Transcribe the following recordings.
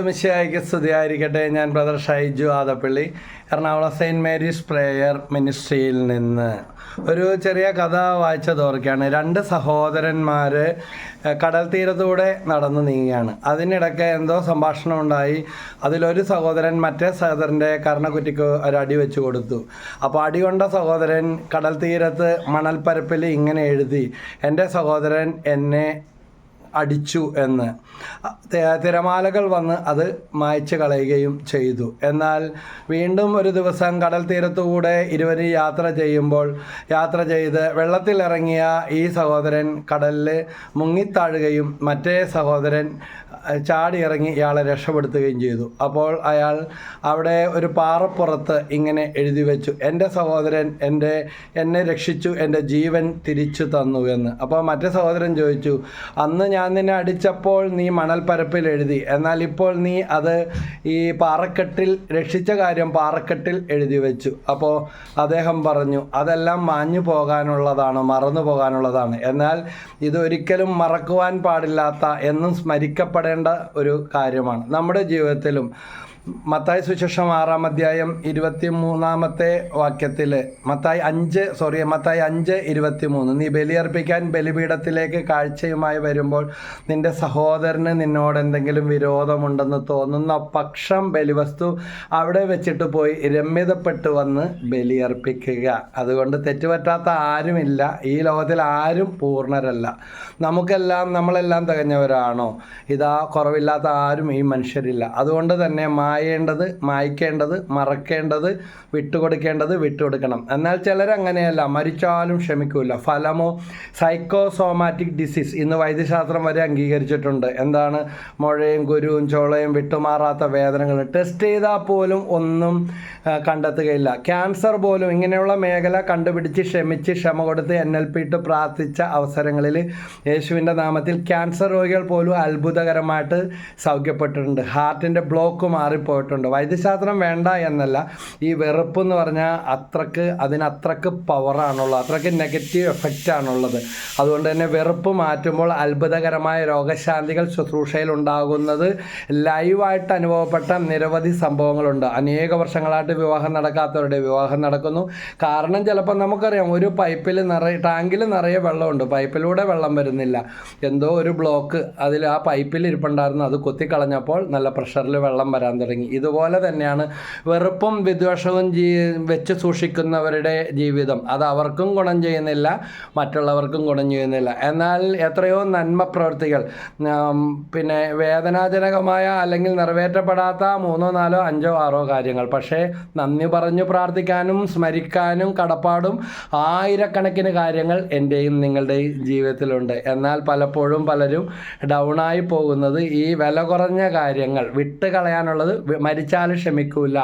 മിശിയായിക്ക് സ്തുതിയായിരിക്കട്ടെ. ഞാൻ brother Shaiju Adappally Ernakulam Saint Mary's prayer മിനിസ്ട്രിയിൽ നിന്ന്. ഒരു ചെറിയ കഥ വായിച്ചത് ഓർക്കുകയാണ് രണ്ട് സഹോദരന്മാർ കടൽ തീരത്തൂടെ നടന്നു നീങ്ങുകയാണ്. അതിനിടയ്ക്ക് എന്തോ സംഭാഷണം ഉണ്ടായി. അതിലൊരു സഹോദരൻ മറ്റേ സഹോദരന്റെ കർണക്കുറ്റിക്ക് ഒരു അടി വെച്ച് കൊടുത്തു. അപ്പോൾ അടി കൊണ്ട സഹോദരൻ കടൽ തീരത്ത് മണൽപ്പരപ്പിൽ ഇങ്ങനെ എഴുതി എന്റെ സഹോദരൻ എന്നെ അടിച്ചു എന്ന്. തിരമാലകൾ വന്ന് അത് മായ്ച്ചു കളയുകയും ചെയ്തു. എന്നാൽ വീണ്ടും ഒരു ദിവസം കടൽ തീരത്തുകൂടെ ഇരുവരും യാത്ര ചെയ്യുമ്പോൾ യാത്ര ചെയ്ത് വെള്ളത്തിലിറങ്ങിയ ഈ സഹോദരൻ കടലിൽ മുങ്ങിത്താഴുകയും മറ്റേ സഹോദരൻ ചാടി ഇറങ്ങി ഇയാളെ രക്ഷപ്പെടുത്തുകയും ചെയ്തു. അപ്പോൾ അയാൾ അവിടെ ഒരു പാറപ്പുറത്ത് ഇങ്ങനെ എഴുതി വെച്ചു. എന്റെ സഹോദരൻ എന്റെ എന്നെ രക്ഷിച്ചു എന്റെ ജീവൻ തിരിച്ചു തന്നു എന്ന്. അപ്പോൾ മറ്റേ സഹോദരൻ ചോദിച്ചു അന്ന് ഞാൻ നിന്നെ അടിച്ചപ്പോൾ നീ മണൽപ്പരപ്പിൽ എഴുതി. എന്നാൽ ഇപ്പോൾ നീ അത് ഈ പാറക്കെട്ടിൽ രക്ഷിച്ച കാര്യം പാറക്കെട്ടിൽ എഴുതി വെച്ചു. അപ്പോൾ അദ്ദേഹം പറഞ്ഞു അതെല്ലാം മാഞ്ഞു പോകാനുള്ളതാണ് മറന്നു പോകാനുള്ളതാണ്. എന്നാൽ ഇതൊരിക്കലും മറക്കുവാൻ പാടില്ലാത്ത എന്നും സ്മരിക്കപ്പെടേണ്ട ഒരു കാര്യമാണ്. നമ്മുടെ ജീവിതത്തിലും മത്തായി സുശേഷം ആറാം അധ്യായം ഇരുപത്തി മൂന്നാമത്തെ വാക്യത്തിൽ മത്തായി അഞ്ച് സോറി മത്തായി അഞ്ച് ഇരുപത്തി മൂന്ന് നീ ബലിയർപ്പിക്കാൻ ബലിപീഠത്തിലേക്ക് കാഴ്ചയുമായി വരുമ്പോൾ നിന്റെ സഹോദരന് നിന്നോട് എന്തെങ്കിലും വിരോധമുണ്ടെന്ന് തോന്നുന്ന പക്ഷം ബലിവസ്തു അവിടെ വെച്ചിട്ട് പോയി രമ്യതപ്പെട്ട് വന്ന് ബലിയർപ്പിക്കുക. അതുകൊണ്ട് തെറ്റുപറ്റാത്ത ആരുമില്ല. ഈ ലോകത്തിൽ ആരും പൂർണരല്ല. നമുക്കെല്ലാം നമ്മളെല്ലാം തികഞ്ഞവരാണോ? ഇതാ കുറവില്ലാത്ത ആരും ഈ മനുഷ്യരില്ല. അതുകൊണ്ട് തന്നെ മായേണ്ടത് മായ്ക്കേണ്ടത് മറക്കേണ്ടത് വിട്ടുകൊടുക്കേണ്ടത് വിട്ടുകൊടുക്കണം. എന്നാൽ ചിലർ അങ്ങനെയല്ല മരിച്ചാലും ക്ഷമിക്കൂല. ഫലമോ സൈക്കോസോമാറ്റിക് ഡിസീസ് ഇന്ന് വൈദ്യശാസ്ത്രം വരെ അംഗീകരിച്ചിട്ടുണ്ട്. എന്താണ്? മുഴയും കുരുവും ചോളയും വിട്ടുമാറാത്ത വേദനകൾ. ടെസ്റ്റ് ചെയ്താൽ പോലും ഒന്നും കണ്ടെത്തുകയില്ല. ക്യാൻസർ പോലും ഇങ്ങനെയുള്ള മേഖല കണ്ടുപിടിച്ച് ക്ഷമിച്ച് ക്ഷമ കൊടുത്ത് എൻ എൽ പി ഇട്ട് പ്രാർത്ഥിച്ച അവസരങ്ങളിൽ യേശുവിന്റെ നാമത്തിൽ ക്യാൻസർ രോഗികൾ പോലും അത്ഭുതകരമായിട്ട് സൗഖ്യപ്പെട്ടിട്ടുണ്ട്. ഹാർട്ടിന്റെ ബ്ലോക്ക് മാറിപ്പോയിട്ടുണ്ട് വൈദ്യശാസ്ത്രം വേണ്ട എന്നല്ല. ഈ വെറുപ്പ് എന്ന് പറഞ്ഞാൽ അത്രയ്ക്ക് അതിനത്രക്ക് പവറാണുള്ളത് അത്രയ്ക്ക് നെഗറ്റീവ് എഫക്റ്റ് ആണുള്ളത്. അതുകൊണ്ട് തന്നെ വെറുപ്പ് മാറ്റുമ്പോൾ അത്ഭുതകരമായ രോഗശാന്തികൾ ശുശ്രൂഷയിൽ ഉണ്ടാകുന്നത് ലൈവായിട്ട് അനുഭവപ്പെട്ട നിരവധി സംഭവങ്ങളുണ്ട്. അനേക വർഷങ്ങളായിട്ട് വിവാഹം നടക്കാത്തവരുടെ വിവാഹം നടക്കുന്നു. കാരണം ചിലപ്പോൾ നമുക്കറിയാം ഒരു പൈപ്പിൽ നിറയെ ടാങ്കിൽ നിറയെ വെള്ളമുണ്ട്. പൈപ്പിലൂടെ വെള്ളം വരുന്നില്ല. എന്തോ ഒരു ബ്ലോക്ക് അതിൽ ആ പൈപ്പിൽ ഇരിപ്പുണ്ടായിരുന്നു. അത് കൊത്തിക്കളഞ്ഞപ്പോൾ നല്ല പ്രഷറിൽ വെള്ളം വരാൻ തുടങ്ങി. ഇതുപോലെ തന്നെയാണ് വെറുപ്പും വിദ്വേഷവും ജീ വെച്ച് സൂക്ഷിക്കുന്നവരുടെ ജീവിതം. അത് അവർക്കും ഗുണം ചെയ്യുന്നില്ല മറ്റുള്ളവർക്കും ഗുണം ചെയ്യുന്നില്ല. എന്നാൽ എത്രയോ നന്മ പ്രവൃത്തികൾ പിന്നെ വേദനാജനകമായ അല്ലെങ്കിൽ നിറവേറ്റപ്പെടാത്ത മൂന്നോ നാലോ അഞ്ചോ ആറോ കാര്യങ്ങൾ. പക്ഷേ നന്ദി പറഞ്ഞു പ്രാർത്ഥിക്കാനും സ്മരിക്കാനും കടപ്പാടും ആയിരക്കണക്കിന് കാര്യങ്ങൾ എന്റെയും നിങ്ങളുടെയും ജീവിതത്തിലുണ്ട്. എന്നാൽ പലപ്പോഴും പലരും ഡൗണായി പോകുന്നത് ഈ വില കുറഞ്ഞ കാര്യങ്ങൾ വിട്ട് കളയാനുള്ളത് മരിച്ചാലും ക്ഷമിക്കൂല.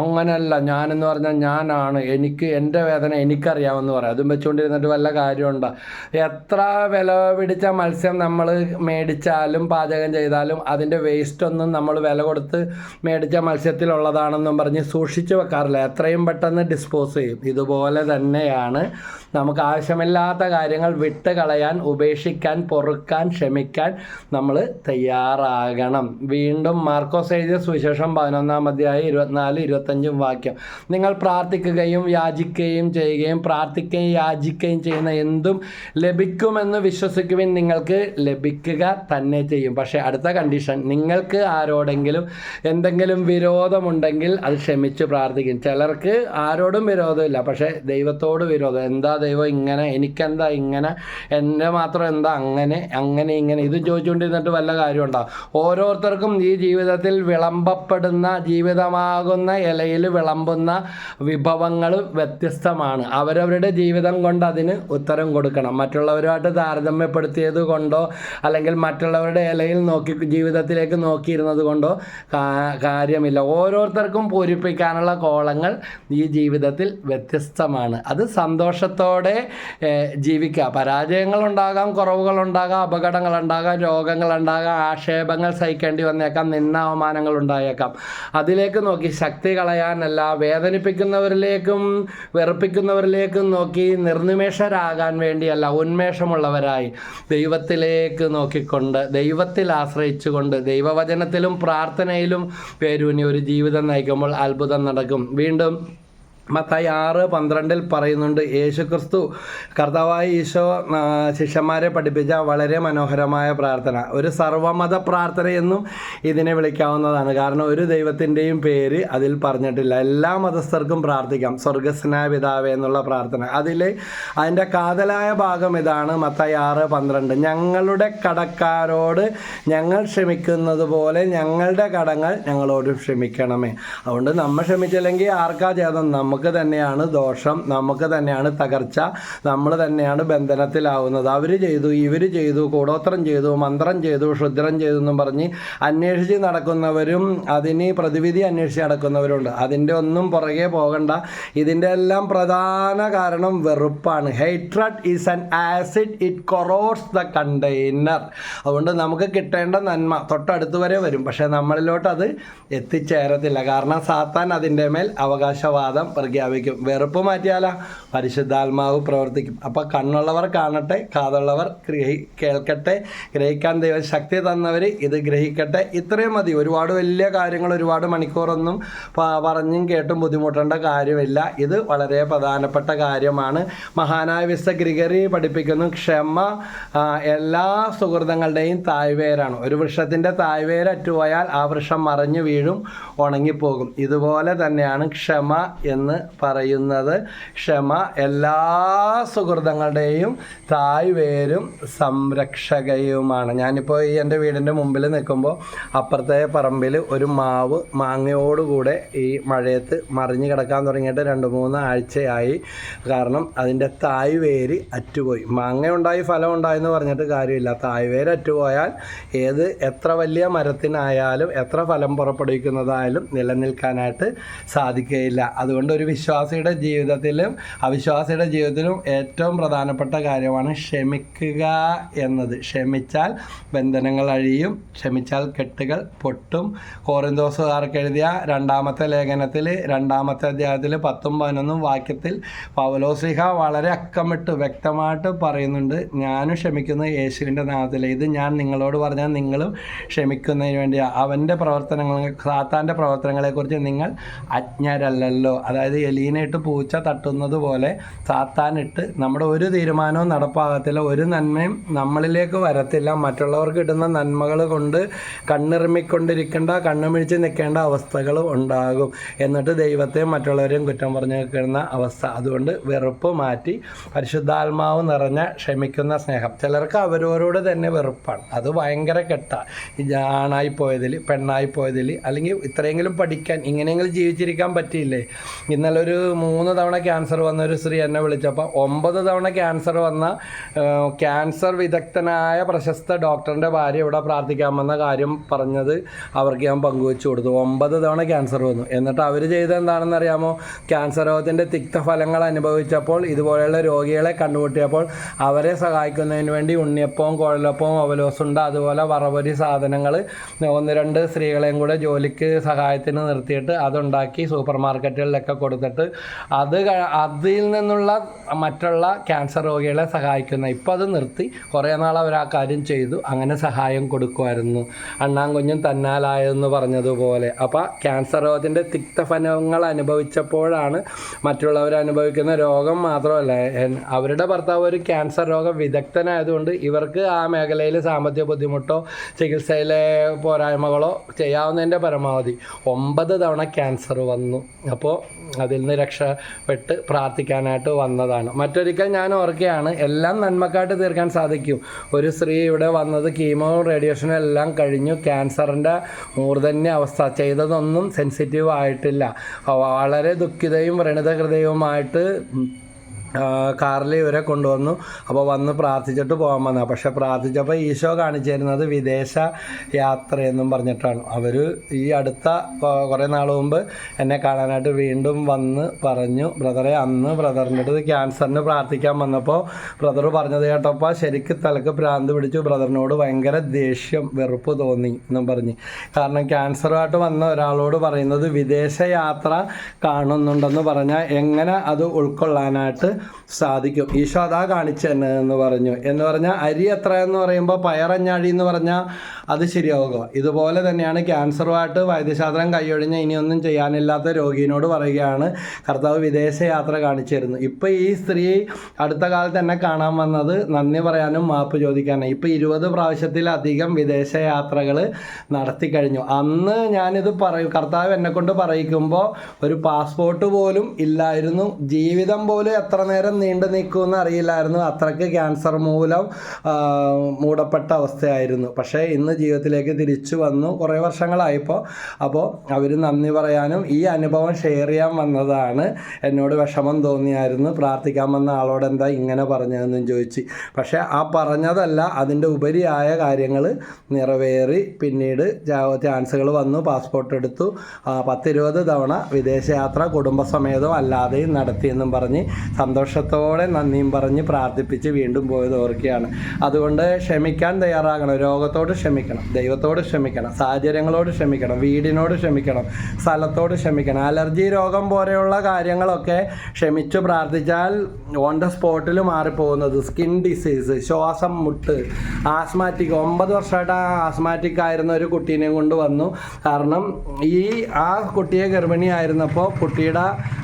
അങ്ങനല്ല. ഞാനെന്ന് പറഞ്ഞാൽ ഞാനാണ്. എനിക്ക് എന്റെ വേദന എനിക്കറിയാമെന്ന് പറയാം. അതും വെച്ചുകൊണ്ടിരുന്നിട്ട് വല്ല കാര്യമുണ്ടോ? എത്ര വില പിടിച്ച മത്സ്യം നമ്മൾ മേടിച്ചാലും പാചകം ചെയ്താലും അതിന്റെ വേസ്റ്റ് ഒന്നും നമ്മൾ വില കൊടുത്ത് മേടിച്ച മത്സ്യത്തിലുള്ളതാണെന്നും പറഞ്ഞ് സൂക്ഷിച്ചു വെക്കാറില്ല. എത്രയും പെട്ടെന്ന് ഡിസ്പോസ് ചെയ്യും. ഇതുപോലെ തന്നെയാണ് നമുക്ക് ആവശ്യമില്ലാത്ത കാര്യങ്ങൾ വിട്ട് കളയാൻ ഉപേക്ഷിക്കാൻ പൊറുക്കാൻ ക്ഷമിക്കാൻ നമ്മൾ തയ്യാറാകണം. വീണ്ടും മാർക്കോസ് എഴുതിയ സുവിശേഷം പതിനൊന്നാം അധ്യായം ഇരുപത്തിനാല് ഇരുപത്തഞ്ചും വാക്യം. നിങ്ങൾ പ്രാർത്ഥിക്കുകയും യാചിക്കുകയും ചെയ്യുകയും പ്രാർത്ഥിക്കുകയും യാചിക്കുകയും ചെയ്യുന്ന എന്തും ലഭിക്കുമെന്ന് വിശ്വസിക്കുവിൻ നിങ്ങൾക്ക് ലഭിക്കുക തന്നെ ചെയ്യും. പക്ഷേ അടുത്ത കണ്ടീഷൻ നിങ്ങൾക്ക് ആരോടെങ്കിലും എന്തെങ്കിലും വിരോധമുണ്ടെങ്കിൽ അത് ക്ഷമിച്ച് പ്രാർത്ഥിക്കും. ചിലർക്ക് ആരോടും വിരോധമില്ല പക്ഷേ ദൈവത്തോട് വിരോധം. എന്താ ദൈവം ഇങ്ങനെ എനിക്കെന്താ ഇങ്ങനെ എന്നെ മാത്രം എന്താ അങ്ങനെ അങ്ങനെ ഇങ്ങനെ. ഇത് ചോദിച്ചുകൊണ്ടിരുന്നിട്ട് വല്ല കാര്യം കാര്യമുണ്ടോ? ഓരോരുത്തർക്കും ഈ ജീവിതത്തിൽ വിളമ്പപ്പെടുന്ന ജീവിതമാകുന്ന ഇലയിൽ വിളമ്പുന്ന വിഭവങ്ങൾ വ്യത്യസ്തമാണ്. അവരവരുടെ ജീവിതം കൊണ്ട് അതിന് ഉത്തരം കൊടുക്കണം. മറ്റുള്ളവരുമായിട്ട് താരതമ്യപ്പെടുത്തിയത് കൊണ്ടോ അല്ലെങ്കിൽ മറ്റുള്ളവരുടെ ഇലയിൽ നോക്കി ജീവിതത്തിലേക്ക് നോക്കിയിരുന്നത് കൊണ്ടോ കാര്യമില്ല. ഓരോരുത്തർക്കും പൂരിപ്പിക്കാനുള്ള കോളങ്ങൾ ഈ ജീവിതത്തിൽ വ്യത്യസ്തമാണ്. അത് സന്തോഷത്തോടെ ഏഹ്, ജീവിക്കുക. പരാജയങ്ങളുണ്ടാകാം കുറവുകളുണ്ടാകാം അപകടങ്ങളുണ്ടാകാം രോഗങ്ങളുണ്ടാകാം ആക്ഷേപങ്ങൾ സഹിക്കേണ്ടി വന്നേക്കാം നിന്ന അവമാനങ്ങൾ ഉണ്ടായേക്കാം. അതിലേക്ക് നോക്കി ശക്തി കളയാനല്ല വേദനിപ്പിക്കുന്നവരിലേക്കും വെറുപ്പിക്കുന്നവരിലേക്കും നോക്കി നിർനിമേഷരാകാൻ വേണ്ടിയല്ല ഉന്മേഷമുള്ളവരായി ദൈവത്തിലേക്ക് നോക്കിക്കൊണ്ട് ദൈവത്തിൽ ആശ്രയിച്ചുകൊണ്ട് ദൈവവചനത്തിലും പ്രാർത്ഥനയിലും പേരൂന്നി ഒരു ജീവിതം നയിക്കുമ്പോൾ അത്ഭുതം നടക്കും. വീണ്ടും മത്തായി ആറ് പന്ത്രണ്ടിൽ പറയുന്നുണ്ട് യേശുക്രിസ്തു കർത്താവായ ഈശോ ശിഷ്യന്മാരെ പഠിപ്പിച്ച വളരെ മനോഹരമായ പ്രാർത്ഥന. ഒരു സർവമത പ്രാർത്ഥന എന്നും ഇതിനെ വിളിക്കാവുന്നതാണ്. കാരണം ഒരു ദൈവത്തിന്റെയും പേര് അതിൽ പറഞ്ഞിട്ടില്ല. എല്ലാ മതസ്ഥർക്കും പ്രാർത്ഥിക്കാം. സ്വർഗസ്നായ പിതാവ് എന്നുള്ള പ്രാർത്ഥന. അതിലെ അതിന്റെ കാതലായ ഭാഗം ഇതാണ് മത്തായി ആറ് പന്ത്രണ്ട്. ഞങ്ങളുടെ കടക്കാരോട് ഞങ്ങൾ ക്ഷമിക്കുന്നത് പോലെ ഞങ്ങളുടെ കടങ്ങൾ ഞങ്ങളോട് ക്ഷമിക്കണമേ. അതുകൊണ്ട് നമ്മൾ ക്ഷമിച്ചില്ലെങ്കിൽ ആർക്കാ ചേതം നമുക്ക് തന്നെയാണ് ദോഷം നമുക്ക് തന്നെയാണ് തകർച്ച നമ്മൾ തന്നെയാണ് ബന്ധനത്തിലാവുന്നത്. അവർ ചെയ്തു ഇവർ ചെയ്തു കൂടോത്രം ചെയ്തു മന്ത്രം ചെയ്തു ക്ഷുദ്രം ചെയ്തു എന്നും പറഞ്ഞ് അന്വേഷിച്ച് നടക്കുന്നവരും അതിന് പ്രതിവിധി അന്വേഷിച്ച് നടക്കുന്നവരുണ്ട്. അതിന്റെ ഒന്നും പുറകെ പോകണ്ട. ഇതിന്റെ എല്ലാം പ്രധാന കാരണം വെറുപ്പാണ്. Hatred is an acid it corrodes the container അതുകൊണ്ട് നമുക്ക് കിട്ടേണ്ട നന്മ തൊട്ടടുത്ത് വരെ വരും. പക്ഷേ നമ്മളിലോട്ട് അത് എത്തിച്ചേരത്തില്ല. കാരണം സാത്താൻ അതിന്റെ മേൽ അവകാശവാദം പ്രഖ്യാപിക്കും വെറുപ്പ് മാറ്റിയാലാ. പരിശുദ്ധാത്മാവ് പ്രവർത്തിക്കും. അപ്പോൾ കണ്ണുള്ളവർ കാണട്ടെ കാതുള്ളവർ ഗ്രഹി കേൾക്കട്ടെ. ഗ്രഹിക്കാൻ ദൈവം ശക്തി തന്നവർ ഇത് ഗ്രഹിക്കട്ടെ. ഇത്രയും മതി. ഒരുപാട് വലിയ കാര്യങ്ങൾ ഒരുപാട് മണിക്കൂറൊന്നും പറഞ്ഞും കേട്ടും ബുദ്ധിമുട്ടേണ്ട കാര്യമില്ല. ഇത് വളരെ പ്രധാനപ്പെട്ട കാര്യമാണ്. മഹാനായ വിസ ഗ്രിഗറി പഠിപ്പിക്കുന്നു ക്ഷമ എല്ലാ സുഹൃതങ്ങളുടെയും തായ്വേരാണ്. ഒരു വൃക്ഷത്തിന്റെ തായ്വേര് അറ്റുപോയാൽ ആ വൃക്ഷം മറിഞ്ഞു വീഴും ഉണങ്ങിപ്പോകും. ഇതുപോലെ തന്നെയാണ് ക്ഷമ എന്ന് പറയുന്നത് ക്ഷമ എല്ലാ സുഹൃതങ്ങളുടെയും തായ്വേരും സംരക്ഷകയുമാണ്. ഞാനിപ്പോൾ ഈ എന്റെ വീടിന്റെ മുമ്പിൽ നിൽക്കുമ്പോൾ അപ്പുറത്തെ പറമ്പിൽ ഒരു മാവ് മാങ്ങയോടുകൂടെ ഈ മഴയത്ത് മറിഞ്ഞ് കിടക്കാൻ തുടങ്ങിയിട്ട് രണ്ട് മൂന്ന് ആഴ്ചയായി. കാരണം അതിന്റെ തായ്വേര് അറ്റുപോയി. മാങ്ങ ഉണ്ടായി ഫലം ഉണ്ടായി എന്ന് പറഞ്ഞിട്ട് കാര്യമില്ല. തായ്വേര് അറ്റുപോയാൽ ഏത് എത്ര വലിയ മരത്തിനായാലും എത്ര ഫലം പുറപ്പെടുവിക്കുന്നതായാലും നിലനിൽക്കാനായിട്ട് സാധിക്കുകയില്ല. അതുകൊണ്ട് ഒരു വിശ്വാസിയുടെ ജീവിതത്തിലും അവിശ്വാസിയുടെ ജീവിതത്തിലും ഏറ്റവും പ്രധാനപ്പെട്ട കാര്യമാണ് ക്ഷമിക്കുക എന്നത്. ക്ഷമിച്ചാൽ ബന്ധനങ്ങൾ അഴിയും ക്ഷമിച്ചാൽ കെട്ടുകൾ പൊട്ടും. കോറിന്തോസുകാർക്ക് എഴുതിയ രണ്ടാമത്തെ ലേഖനത്തിൽ രണ്ടാമത്തെ അധ്യായത്തിൽ പത്തും പതിനൊന്നും വാക്യത്തിൽ പൗലോസ്ലിഹ വളരെ അക്കമിട്ട് വ്യക്തമായിട്ട് പറയുന്നുണ്ട് ഞാനും ക്ഷമിക്കുന്നത് യേശുവിന്റെ നാമത്തിൽ ഇത് ഞാൻ നിങ്ങളോട് പറഞ്ഞാൽ നിങ്ങളും ക്ഷമിക്കുന്നതിന് വേണ്ടിയാണ് അവന്റെ പ്രവർത്തനങ്ങൾ സാത്താന്റെ പ്രവർത്തനങ്ങളെക്കുറിച്ച് നിങ്ങൾ അജ്ഞരല്ലല്ലോ. അതായത് എലീനയിട്ട് പൂച്ച തട്ടുന്നത് പോലെ സാത്താനിട്ട് നമ്മുടെ ഒരു തീരുമാനവും നടപ്പാകത്തില്ല. ഒരു നന്മയും നമ്മളിലേക്ക് വരത്തില്ല. മറ്റുള്ളവർക്ക് കിട്ടുന്ന നന്മകൾ കൊണ്ട് കണ്ണിറുമിക്കൊണ്ടിരിക്കേണ്ട കണ്ണുമിഴിച്ച് നിൽക്കേണ്ട അവസ്ഥകൾ ഉണ്ടാകും. എന്നിട്ട് ദൈവത്തെ മറ്റുള്ളവരെയും കുറ്റം പറഞ്ഞു നിൽക്കുന്ന അവസ്ഥ. അതുകൊണ്ട് വെറുപ്പ് മാറ്റി പരിശുദ്ധാത്മാവ് നിറഞ്ഞ ക്ഷമിക്കുന്ന സ്നേഹം. ചിലർക്ക് അവരോരോട് തന്നെ വെറുപ്പാണ്. അത് ഭയങ്കര കെട്ട. ആണായി പോയതിൽ പെണ്ണായി പോയതിൽ അല്ലെങ്കിൽ ഇത്രയെങ്കിലും പഠിക്കാൻ ഇങ്ങനെയെങ്കിലും ജീവിച്ചിരിക്കാൻ പറ്റിയില്ലേ? ഇന്നലെ ഒരു മൂന്ന് തവണ ക്യാൻസർ വന്ന ഒരു സ്ത്രീ എന്നെ വിളിച്ചപ്പോൾ ഒമ്പത് തവണ ക്യാൻസർ വന്ന ക്യാൻസർ വിദഗ്ധനായ പ്രശസ്ത ഡോക്ടറിന്റെ ഭാര്യ ഇവിടെ പ്രാർത്ഥിക്കാമെന്ന കാര്യം പറഞ്ഞത് അവർക്ക് ഞാൻ പങ്കുവെച്ചു കൊടുത്തു. ഒമ്പത് തവണ ക്യാൻസർ വന്നു. എന്നിട്ട് അവർ ചെയ്തത് എന്താണെന്ന് അറിയാമോ? ക്യാൻസർ രോഗത്തിന്റെ തിക്തഫലങ്ങൾ അനുഭവിച്ചപ്പോൾ ഇതുപോലെയുള്ള രോഗികളെ കണ്ടുമുട്ടിയപ്പോൾ അവരെ സഹായിക്കുന്നതിന് വേണ്ടി ഉണ്ണിയപ്പവും കുഴലപ്പവും അവലോസുണ്ട. അതുപോലെ വറവരി സാധനങ്ങൾ ഒന്ന് രണ്ട് സ്ത്രീകളെയും കൂടെ ജോലിക്ക് സഹായത്തിന് നിർത്തിയിട്ട് അതുണ്ടാക്കി സൂപ്പർ മാർക്കറ്റുകളിലൊക്കെ കൊടുത്തിട്ട് അത് അതിൽ നിന്നുള്ള മറ്റുള്ള ക്യാൻസർ രോഗികളെ സഹായിക്കുന്ന ഇപ്പോൾ അത് നിർത്തി. കുറേ നാൾ അവർ ആ കാര്യം ചെയ്തു. അങ്ങനെ സഹായം കൊടുക്കുമായിരുന്നു. അണ്ണാങ്കുഞ്ഞും തന്നാലായെന്ന് പറഞ്ഞതുപോലെ. അപ്പോൾ ക്യാൻസർ രോഗത്തിന്റെ തിക്തഫലങ്ങൾ അനുഭവിച്ചപ്പോഴാണ് മറ്റുള്ളവർ അനുഭവിക്കുന്ന രോഗം മാത്രമല്ല അവരുടെ ഭർത്താവ് ഒരു ക്യാൻസർ രോഗ വിദഗ്ധനായതുകൊണ്ട് ഇവർക്ക് ആ മേഖലയിൽ സാമ്പത്തിക ബുദ്ധിമുട്ടോ ചികിത്സയിലെ പോരായ്മകളോ ചെയ്യാവുന്നതിന്റെ പരമാവധി ഒമ്പത് തവണ ക്യാൻസർ വന്നു. അപ്പോൾ അതിൽ നിന്ന് രക്ഷപ്പെട്ട് പ്രാർത്ഥിക്കാനായിട്ട് വന്നതാണ്. മറ്റൊരിക്കൽ ഞാൻ ഓർക്കുകയാണ് എല്ലാം നന്മക്കായിട്ട് തീർക്കാൻ സാധിക്കും. ഒരു സ്ത്രീ ഇവിടെ വന്നത് കീമോ റേഡിയേഷനും എല്ലാം കഴിഞ്ഞു. ക്യാൻസറിന്റെ മൂർധന്യ അവസ്ഥ ചെയ്തതൊന്നും സെൻസിറ്റീവ് ആയിട്ടില്ല. വളരെ ദുഃഖിതയും വ്രണിത ഹൃദയവുമായിട്ട് കാറിൽ ഇവരെ കൊണ്ടുവന്നു. അപ്പോൾ വന്ന് പ്രാർത്ഥിച്ചിട്ട് പോകാൻ വന്ന. പക്ഷെ പ്രാർത്ഥിച്ചപ്പോൾ ഈശോ കാണിച്ചു തരുന്നത് വിദേശ യാത്രയെന്നും പറഞ്ഞിട്ടാണ്. അവർ ഈ അടുത്ത കുറേ നാൾ മുമ്പ് എന്നെ കാണാനായിട്ട് വീണ്ടും വന്ന് പറഞ്ഞു ബ്രദറെ അന്ന് ബ്രദറിന്റെ അടുത്ത് ക്യാൻസറിന് പ്രാർത്ഥിക്കാൻ വന്നപ്പോൾ ബ്രദർ പറഞ്ഞത് കേട്ടപ്പോൾ ശരിക്കും തലക്ക് ഭ്രാന്ത് പിടിച്ചു. ബ്രദറിനോട് ഭയങ്കര ദേഷ്യം വെറുപ്പ് തോന്നി എന്നും പറഞ്ഞു. കാരണം ക്യാൻസറുമായിട്ട് വന്ന ഒരാളോട് പറയുന്നത് വിദേശ യാത്ര കാണുന്നുണ്ടെന്ന് പറഞ്ഞാൽ എങ്ങനെ അത് ഉൾക്കൊള്ളാനായിട്ട് സാധിക്കും. ഈശോ അതാ കാണിച്ചു തന്നെ എന്ന് പറഞ്ഞു. എന്ന് പറഞ്ഞാൽ അരി എത്ര എന്ന് പറയുമ്പോൾ പയറഞ്ഞാഴി എന്ന് പറഞ്ഞാൽ അത് ശരിയാവുക. ഇതുപോലെ തന്നെയാണ് ക്യാൻസറുമായിട്ട് വൈദ്യശാസ്ത്രം കൈയൊഴിഞ്ഞ് ഇനിയൊന്നും ചെയ്യാനില്ലാത്ത രോഗിയോട് പറയുകയാണ് കർത്താവ് വിദേശയാത്ര കാണിച്ചു തരുന്നു ഇപ്പം ഈ സ്ത്രീ അടുത്ത കാലത്ത് എന്നെ കാണാൻ വന്നത് നന്ദി പറയാനും മാപ്പ് ചോദിക്കാനും ഇപ്പം ഇരുപത് പ്രാവശ്യത്തിലധികം വിദേശ യാത്രകൾ നടത്തി കഴിഞ്ഞു. അന്ന് ഞാനിത് പറയും കർത്താവ് എന്നെ കൊണ്ട് പറയിക്കുമ്പോൾ ഒരു പാസ്പോർട്ട് പോലും ഇല്ലായിരുന്നു. ജീവിതം പോലും എത്ര നേരം നീണ്ടു നിൽക്കുമെന്ന് അറിയില്ലായിരുന്നു. അത്രയ്ക്ക് ക്യാൻസർ മൂലം മൂടപ്പെട്ട അവസ്ഥയായിരുന്നു. പക്ഷേ ഇന്ന് ജീവിതത്തിലേക്ക് തിരിച്ചു വന്നു. കുറേ വർഷങ്ങളായപ്പോൾ അപ്പോൾ അവർ നന്ദി പറയാനും ഈ അനുഭവം ഷെയർ ചെയ്യാൻ വന്നതാണ്. എന്നോട് വിഷമം തോന്നിയായിരുന്നു. പ്രാർത്ഥിക്കാൻ വന്ന ആളോട് എന്താ ഇങ്ങനെ പറഞ്ഞതെന്നും ചോദിച്ച്. പക്ഷേ ആ പറഞ്ഞതല്ല അതിന്റെ ഉപരിയായ കാര്യങ്ങൾ നിറവേറി പിന്നീട് ചാൻസുകൾ വന്നു. പാസ്പോർട്ട് എടുത്തു. പത്തിരുപത് തവണ വിദേശയാത്ര കുടുംബസമേതവും അല്ലാതെയും നടത്തിയെന്നും പറഞ്ഞ് സന്തോഷത്തോടെ നന്ദിയും പറഞ്ഞ് പ്രാർത്ഥിപ്പിച്ച് വീണ്ടും പോയത് ഓർക്കുകയാണ്. അതുകൊണ്ട് ക്ഷമിക്കാൻ തയ്യാറാകണം. രോഗത്തോട് ക്ഷമിക്കണം. ദൈവത്തോട് ക്ഷമിക്കണം. സാഹചര്യങ്ങളോട് ക്ഷമിക്കണം. വീടിനോട് ക്ഷമിക്കണം. സ്ഥലത്തോട് ക്ഷമിക്കണം. അലർജി രോഗം പോലെയുള്ള കാര്യങ്ങളൊക്കെ ക്ഷമിച്ചു പ്രാർത്ഥിച്ചാൽ ഓൺ ദ സ്പോട്ടിൽ മാറിപ്പോകുന്നത്. സ്കിൻ ഡിസീസ് ശ്വാസം മുട്ട് ആസ്മാറ്റിക് ഒമ്പത് വർഷമായിട്ട് ആ ആസ്മാറ്റിക് ആയിരുന്ന ഒരു കുട്ടീനെ കൊണ്ട് വന്നു. കാരണം ഈ ആ കുട്ടിയെ ഗർഭിണിയായിരുന്നപ്പോൾ കുട്ടിയുടെ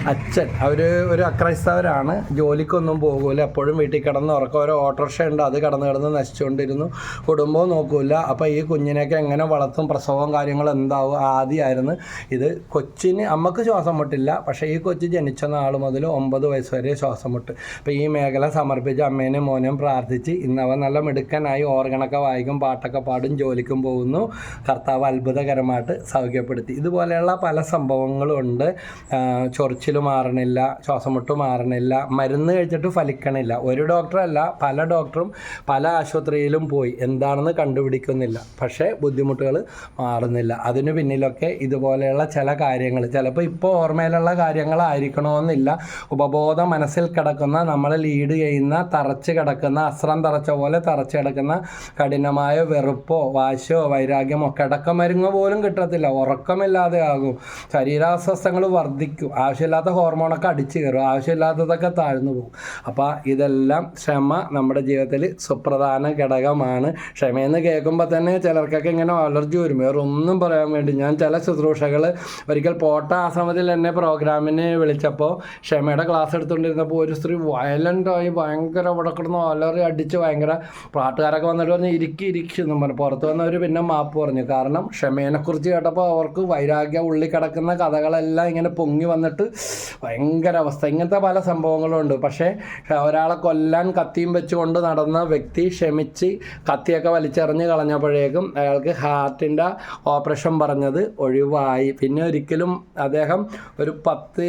അച്ഛൻ അവർ ഒരു അക്രൈസ്തവരാണ്. ജോലിക്കൊന്നും പോകൂല. എപ്പോഴും വീട്ടിൽ കിടന്ന് ഉറക്കം. ഒരു ഓട്ടോറിക്ഷ ഉണ്ട്. അത് കടന്നു കിടന്ന് നശിച്ചുകൊണ്ടിരുന്നു. കുടുംബവും നോക്കൂല. അപ്പോൾ ഈ കുഞ്ഞിനെയൊക്കെ എങ്ങനെ വളർത്തും പ്രസവവും കാര്യങ്ങളും എന്താവും ആദ്യമായിരുന്നു ഇത് കൊച്ചിന് അമ്മയ്ക്ക് ശ്വാസം മുട്ടില്ല പക്ഷേ ഈ കൊച്ചു ജനിച്ച നാൾ മുതൽ ഒമ്പത് വയസ്സ് വരെ ശ്വാസം മുട്ട്. അപ്പോൾ ഈ മേഖല സമർപ്പിച്ച് അമ്മേനെയും മോനെയും പ്രാർത്ഥിച്ച് ഇന്നവ നല്ല മിടുക്കനായി ഓർഗണൊക്കെ വായിക്കും പാട്ടൊക്കെ പാടും ജോലിക്കും പോകുന്നു. കർത്താവ് അത്ഭുതകരമായിട്ട് സൗഖ്യപ്പെടുത്തി. ഇതുപോലെയുള്ള പല സംഭവങ്ങളും ഉണ്ട്. ചൊറിച്ചിൽ മാറണില്ല ശ്വാസം മുട്ട് മാറണില്ല മരുന്ന് കഴിച്ചിട്ട് ഫലിക്കണില്ല. ഒരു ഡോക്ടറല്ല പല ഡോക്ടറും പല ആശുപത്രിയിലും പോയി. എന്താണെന്ന് കണ്ടുപിടിക്കുന്നില്ല. പക്ഷേ ബുദ്ധിമുട്ടുകൾ മാറുന്നില്ല. അതിനു പിന്നിലൊക്കെ ഇതുപോലെയുള്ള ചില കാര്യങ്ങൾ ചിലപ്പോൾ ഇപ്പോൾ ഓർമ്മയിലുള്ള കാര്യങ്ങളായിരിക്കണമെന്നില്ല. ഉപബോധ മനസ്സിൽ കിടക്കുന്ന നമ്മൾ ലീഡ് ചെയ്യുന്ന തറച്ച് കിടക്കുന്ന അസ്രം തറച്ച പോലെ തറച്ച് കിടക്കുന്ന കഠിനമായ വെറുപ്പോ വാശോ വൈരാഗ്യമോ കിടക്കമരുങ്ങ് പോലും കിട്ടത്തില്ല. ഉറക്കമില്ലാതെ ആകും. ശരീരാസ്വസ്ഥങ്ങൾ വർദ്ധിക്കും. ആവശ്യമില്ലാത്ത ഹോർമോണൊക്കെ അടിച്ചു കയറും. ആവശ്യമില്ലാത്തതൊക്കെ താഴ്ന്നു പോകും. അപ്പോൾ ഇതെല്ലാം ക്ഷമ നമ്മുടെ ജീവിതത്തിൽ സുപ്രധാന ഘടകമാണ്. ക്ഷമയെന്ന് കേൾക്കുമ്പോൾ തന്നെ ചിലർക്കൊക്കെ ഇങ്ങനെ അലർജി വരും. വേറെ ഒന്നും പറയാൻ വേണ്ടി ഞാൻ ചില ശുശ്രൂഷകൾ ഒരിക്കൽ പോട്ട ആശ്രമത്തിൽ എന്നെ പ്രോഗ്രാമിന് വിളിച്ചപ്പോൾ ക്ഷമയുടെ ക്ലാസ് എടുത്തുകൊണ്ടിരുന്നപ്പോൾ ഒരു സ്ത്രീ വയലന്റായി ഭയങ്കര ഇവിടെ കിടന്ന് അലറി അടിച്ച് ഭയങ്കര പാട്ടുകാരൊക്കെ വന്നിട്ട് പറഞ്ഞ് ഇരിക്കി ഇരിക്കും എന്നും പറഞ്ഞു. പുറത്ത് വന്നവർ പിന്നെ മാപ്പ് പറഞ്ഞു. കാരണം ക്ഷമേനെക്കുറിച്ച് കേട്ടപ്പോൾ അവർക്ക് വൈരാഗ്യ ഉള്ളിൽ കിടക്കുന്ന കഥകളെല്ലാം ഇങ്ങനെ പൊങ്ങി വന്നിട്ട് ഭയങ്കര അവസ്ഥ. ഇങ്ങനത്തെ പല സംഭവങ്ങളും ഉണ്ട്. പക്ഷേ ഒരാളെ കൊല്ലാൻ കത്തിയും വെച്ചുകൊണ്ട് നടന്ന വ്യക്തി ക്ഷമിച്ച് കത്തിയൊക്കെ വലിച്ചെറിഞ്ഞ് കളഞ്ഞപ്പോഴേക്കും അയാൾക്ക് ഹാർട്ടിന്റെ ഓപ്പറേഷൻ പറഞ്ഞത് ഒഴിവായി. പിന്നെ ഒരിക്കലും അദ്ദേഹം ഒരു പത്ത്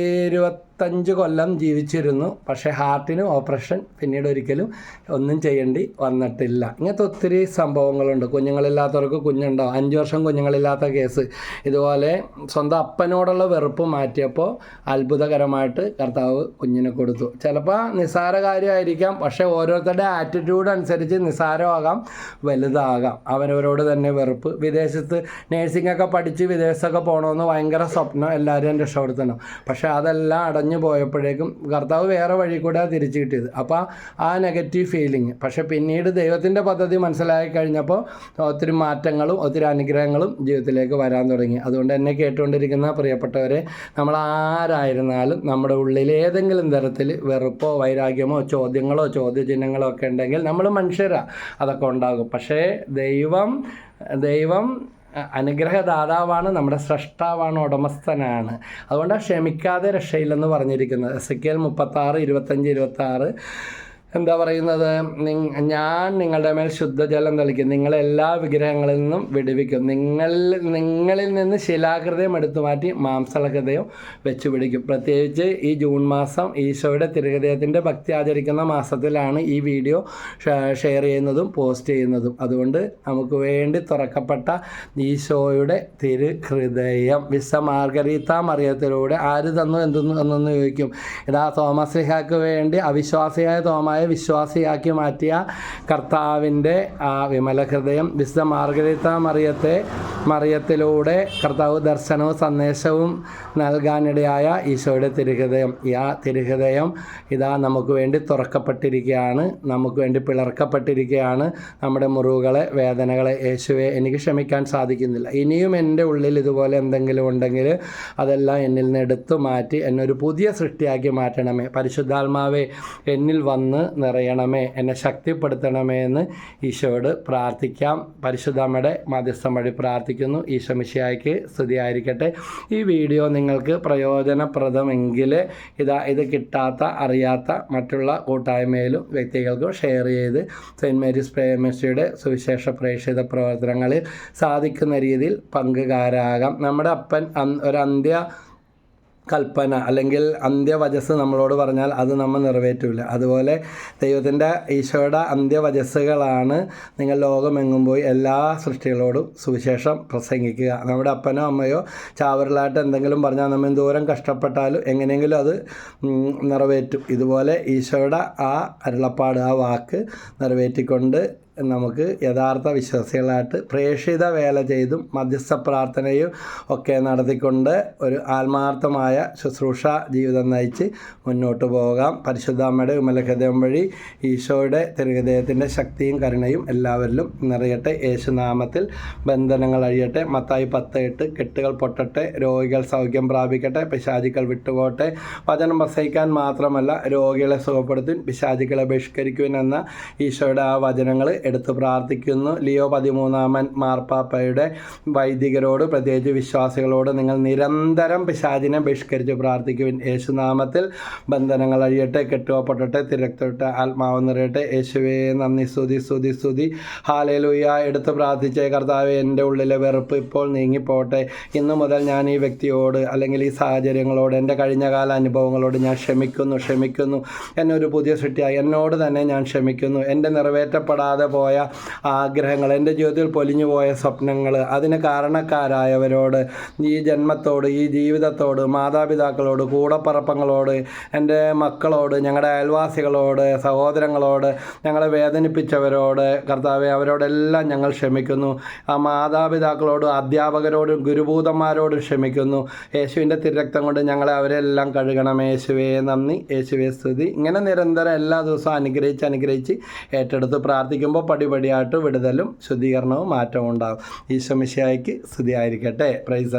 ഇരുപത്തഞ്ച് കൊല്ലം ജീവിച്ചിരുന്നു. പക്ഷേ ഹാർട്ടിന് ഓപ്പറേഷൻ പിന്നീട് ഒരിക്കലും ഒന്നും ചെയ്യേണ്ടി വന്നിട്ടില്ല. ഇങ്ങനത്തെ ഒത്തിരി സംഭവങ്ങളുണ്ട്. കുഞ്ഞുങ്ങളില്ലാത്തവർക്ക് കുഞ്ഞുണ്ടാവും അഞ്ച് വർഷം കുഞ്ഞുങ്ങളില്ലാത്ത കേസ്. ഇതുപോലെ സ്വന്തം അപ്പനോടുള്ള വെറുപ്പ് മാറ്റിയപ്പോൾ അത്ഭുതകരമായിട്ട് കർത്താവ് കുഞ്ഞിനെ കൊടുത്തു. ചിലപ്പോൾ നിസ്സാര കാര്യമായിരിക്കാം. പക്ഷേ ഓരോരുത്തരുടെ ആറ്റിറ്റ്യൂഡ് അനുസരിച്ച് നിസ്സാരമാകാം വലുതാകാം. അവരവരോട് തന്നെ വെറുപ്പ്. വിദേശത്ത് നേഴ്സിംഗ് ഒക്കെ പഠിച്ച് വിദേശത്തൊക്കെ പോകണമെന്ന് ഭയങ്കര സ്വപ്നം എല്ലാവരും രക്ഷപ്പെടുത്തണം. പക്ഷേ അതെല്ലാം അടഞ്ഞു പോയപ്പോഴേക്കും കർത്താവ് വേറെ വഴി കൂടെ തിരിച്ചു കിട്ടിയത്. അപ്പോൾ ആ നെഗറ്റീവ് ഫീലിംഗ് പക്ഷേ പിന്നീട് ദൈവത്തിന്റെ പദ്ധതി മനസ്സിലാക്കി കഴിഞ്ഞപ്പോൾ ഒത്തിരി മാറ്റങ്ങളും ഒത്തിരി അനുഗ്രഹങ്ങളും ജീവിതത്തിലേക്ക് വരാൻ തുടങ്ങി. അതുകൊണ്ട് എന്നെ കേട്ടുകൊണ്ടിരിക്കുന്ന പ്രിയപ്പെട്ടവരെ നമ്മൾ ആരായിരുന്നാലും നമ്മുടെ ഉള്ളിൽ ഏതെങ്കിലും തരത്തിൽ വെറുപ്പോ വൈരാഗ്യമോ ചോദ്യങ്ങളോ ചോദ്യചിഹ്നങ്ങളോ ഒക്കെ ഉണ്ടെങ്കിൽ നമ്മൾ മനുഷ്യരാ. അതൊക്കെ ഉണ്ടാകും. പക്ഷേ ദൈവം ദൈവം അനുഗ്രഹദാതാവാണ് നമ്മുടെ സ്രഷ്ടാവാണ് ഉടമസ്ഥനാണ്. അതുകൊണ്ടാണ് ക്ഷമിക്കാതെ രക്ഷയില്ലെന്ന് പറഞ്ഞിരിക്കുന്നത്. എസ് കെ എൽ മുപ്പത്താറ് ഇരുപത്തഞ്ച് ഇരുപത്താറ്. എന്താ പറയുന്നത്? ഞാൻ നിങ്ങളുടെ മേൽ ശുദ്ധജലം തളിക്കും. നിങ്ങളെല്ലാ വിഗ്രഹങ്ങളിൽ നിന്നും വിടുവിക്കും. നിങ്ങളിൽ നിങ്ങളിൽ നിന്ന് ശിലാകൃതയും എടുത്തു മാറ്റി മാംസളകൃതയും വെച്ച് പിടിക്കും. പ്രത്യേകിച്ച് ഈ ജൂൺ മാസം ഈശോയുടെ തിരുഹൃദയത്തിന്റെ ഭക്തി ആചരിക്കുന്ന മാസത്തിലാണ് ഈ വീഡിയോ ഷെയർ ചെയ്യുന്നതും പോസ്റ്റ് ചെയ്യുന്നതും. അതുകൊണ്ട് നമുക്ക് വേണ്ടി തുറക്കപ്പെട്ട ഈശോയുടെ തിരുഹൃദയം. വിശ്വ മാർഗരീത്ത മറിയത്തിലൂടെ ആര് തന്നു എന്തെന്ന് എന്നൊന്ന് ചോദിക്കും. ഇതാ തോമസ് ലിഹാക്ക് വേണ്ടി അവിശ്വാസിയായ തോമായ വിശ്വാസിയാക്കി മാറ്റിയ കർത്താവിന്റെ ആ വിമല ഹൃദയം വിശുദ്ധ മാർഗരീത്ത മറിയത്തെ മറിയത്തിലൂടെ കർത്താവ് ദർശനവും സന്ദേശവും നൽകാനിടയായ ഈശോയുടെ തിരുഹൃദയം. ഈ ആ തിരുഹൃദയം ഇതാ നമുക്ക് വേണ്ടി തുറക്കപ്പെട്ടിരിക്കുകയാണ് നമുക്ക് വേണ്ടി പിളർക്കപ്പെട്ടിരിക്കുകയാണ്. നമ്മുടെ മുറിവുകളെ വേദനകളെ യേശുവെ എനിക്ക് ക്ഷമിക്കാൻ സാധിക്കുന്നില്ല. ഇനിയും എന്റെ ഉള്ളിൽ ഇതുപോലെ എന്തെങ്കിലും ഉണ്ടെങ്കിൽ അതെല്ലാം എന്നിൽ നിന്ന് എടുത്തു മാറ്റി എന്നെ ഒരു പുതിയ സൃഷ്ടിയാക്കി മാറ്റണമേ. പരിശുദ്ധാത്മാവെ എന്നിൽ വന്ന് നിറയണമേ എന്നെ ശക്തിപ്പെടുത്തണമേ എന്ന് ഈശോയോട് പ്രാർത്ഥിക്കാം. പരിശുദ്ധമ്മയുടെ മധ്യസ്ഥം വഴി പ്രാർത്ഥിക്കുന്നു. ഈശോമിശിയായിക്ക് സ്തുതിയായിരിക്കട്ടെ. ഈ വീഡിയോ നിങ്ങൾക്ക് പ്രയോജനപ്രദമെങ്കിൽ ഇതാ ഇത് കിട്ടാത്ത അറിയാത്ത മറ്റുള്ള കൂട്ടായ്മയിലും വ്യക്തികൾക്കും ഷെയർ ചെയ്ത് സെന്റ് മേരീസ് പ്രേമസിയുടെ സുവിശേഷ പ്രേക്ഷിത പ്രവർത്തനങ്ങളിൽ സാധിക്കുന്ന രീതിയിൽ പങ്കുകാരാകാം. നമ്മുടെ അപ്പൻ ഒരു അന്ത്യ കൽപ്പന അല്ലെങ്കിൽ അന്ത്യവചസ് നമ്മളോട് പറഞ്ഞാൽ അത് നമ്മൾ നിറവേറ്റില്ല അതുപോലെ ദൈവത്തിന്റെ ഈശോയുടെ അന്ത്യവചസ്സുകളാണ് നിങ്ങൾ ലോകമെങ്ങും പോയി എല്ലാ സൃഷ്ടികളോടും സുവിശേഷം പ്രസംഗിക്കുക. നമ്മുടെ അപ്പനോ അമ്മയോ ചാവറിലായിട്ട് എന്തെങ്കിലും പറഞ്ഞാൽ നമ്മൾ എന്തോരം കഷ്ടപ്പെട്ടാലും എങ്ങനെയെങ്കിലും അത് നിറവേറ്റും. ഇതുപോലെ ഈശോയുടെ ആ അരുളപ്പാട് ആ വാക്ക് നിറവേറ്റിക്കൊണ്ട് നമുക്ക് യഥാർത്ഥ വിശ്വാസികളായിട്ട് പ്രേക്ഷിത വേല ചെയ്തും മധ്യസ്ഥ പ്രാർത്ഥനയും ഒക്കെ നടത്തിക്കൊണ്ട് ഒരു ആത്മാർത്ഥമായ ശുശ്രൂഷ ജീവിതം നയിച്ച് മുന്നോട്ട് പോകാം. പരിശുദ്ധ അമ്മയുടെ വിമലഹൃദയം വഴി ഈശോയുടെ തിരുഹൃദയത്തിന്റെ ശക്തിയും കരുണയും എല്ലാവരിലും നിറയട്ടെ. യേശുനാമത്തിൽ ബന്ധനങ്ങൾ അഴിയട്ടെ. മത്തായി പത്ത് എട്ട് കെട്ടുകൾ പൊട്ടട്ടെ. രോഗികൾ സൗഖ്യം പ്രാപിക്കട്ടെ. പിശാചികൾ വിട്ടുപോട്ടെ വചനം പ്രസഹിക്കാൻ മാത്രമല്ല രോഗികളെ സുഖപ്പെടുത്തും പിശാചികളെ ബഹിഷ്കരിക്കുവിനെന്ന ഈശോയുടെ ആ വചനങ്ങൾ എടുത്ത് പ്രാർത്ഥിക്കുന്നു. ലിയോ പതിമൂന്നാമൻ മാർപ്പാപ്പയുടെ വൈദികരോട് പ്രത്യേകിച്ച് വിശ്വാസികളോട് നിങ്ങൾ നിരന്തരം പിശാചിനെ ബഹിഷ്കരിച്ച് പ്രാർത്ഥിക്കുവിൻ. യേശുനാമത്തിൽ ബന്ധനങ്ങൾ അഴിയട്ടെ കെട്ടുവപ്പെട്ടെ തിരക്തൊട്ട് ആത്മാവ് നിറയട്ടെ. യേശുവേ നന്ദി സ്തുതി സ്തുതി സ്തുതി. ഹാലേലൂയ. എടുത്ത് പ്രാർത്ഥിച്ചേ കർത്താവ് എന്റെ ഉള്ളിലെ വെറുപ്പ് ഇപ്പോൾ നീങ്ങിപ്പോട്ടെ. ഇന്നു മുതൽ ഞാൻ ഈ വ്യക്തിയോട് അല്ലെങ്കിൽ ഈ സാഹചര്യങ്ങളോട് എന്റെ കഴിഞ്ഞ കാല അനുഭവങ്ങളോട് ഞാൻ ക്ഷമിക്കുന്നു ക്ഷമിക്കുന്നു. എന്നെ ഒരു പുതിയ സൃഷ്ടിയായി. എന്നോട് തന്നെ ഞാൻ ക്ഷമിക്കുന്നു. എന്റെ നിറവേറ്റപ്പെടാതെ പോയ ആഗ്രഹങ്ങൾ എന്റെ ജീവിതത്തിൽ പൊലിഞ്ഞു പോയ സ്വപ്നങ്ങൾ അതിന് കാരണക്കാരായവരോട് ഈ ജന്മത്തോട് ഈ ജീവിതത്തോട് മാതാപിതാക്കളോട് കൂടപ്പറപ്പങ്ങളോട് എന്റെ മക്കളോട് ഞങ്ങളുടെ അയൽവാസികളോട് സഹോദരങ്ങളോട് ഞങ്ങളെ വേദനിപ്പിച്ചവരോട് കർത്താവെ അവരോടെല്ലാം ഞങ്ങൾ ക്ഷമിക്കുന്നു. ആ മാതാപിതാക്കളോടും അധ്യാപകരോടും ഗുരുഭൂതന്മാരോടും ക്ഷമിക്കുന്നു. യേശുവിന്റെ തിരക്തം കൊണ്ട് ഞങ്ങളെ അവരെല്ലാം കഴുകണം. യേശുവേ നന്ദി. യേശുവേ സ്തുതി. ഇങ്ങനെ നിരന്തരം എല്ലാ ദിവസവും അനുഗ്രഹിച്ച് അനുഗ്രഹിച്ച് ഏറ്റെടുത്ത് പ്രാർത്ഥിക്കുമ്പോൾ പടിപടിയായിട്ട് വിടുതലും ശുദ്ധീകരണവും മാറ്റവും ഉണ്ടാകും. ഈശോ മിശിയായിക്ക് സ്തുതിയായിരിക്കട്ടെ. പ്രൈസ്